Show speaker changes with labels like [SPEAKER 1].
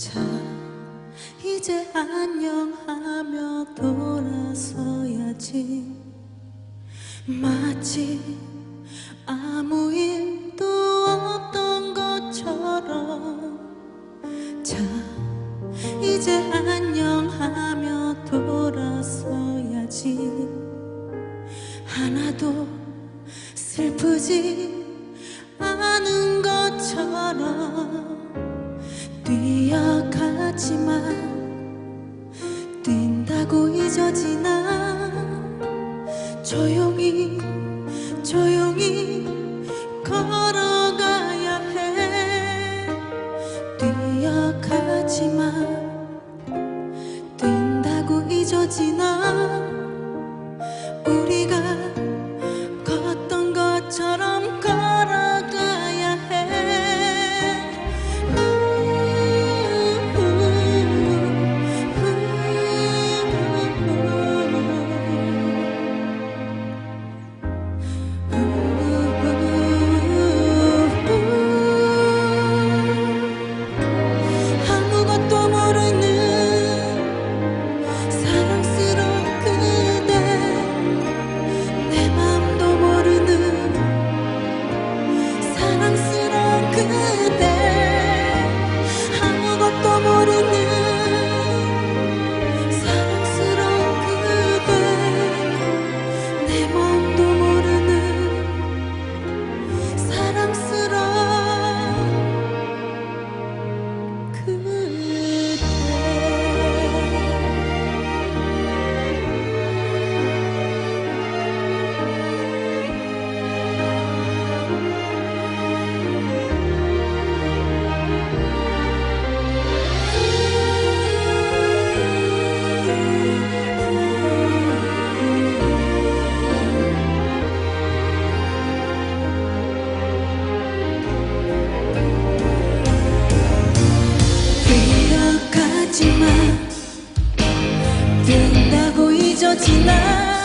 [SPEAKER 1] 자 이제 안녕하며 돌아서야지. 마치 아무 일도 없던 것처럼 자 이제 안녕하며 돌아서야지. 하나도 슬프지 않은 것처럼 뛰어가지만 뛴다고 잊어지나? 조용히 조용히 걸어가야 해. 뛰어가지만 뛴다고 잊어지나? 우리가 뜬다고 잊었지만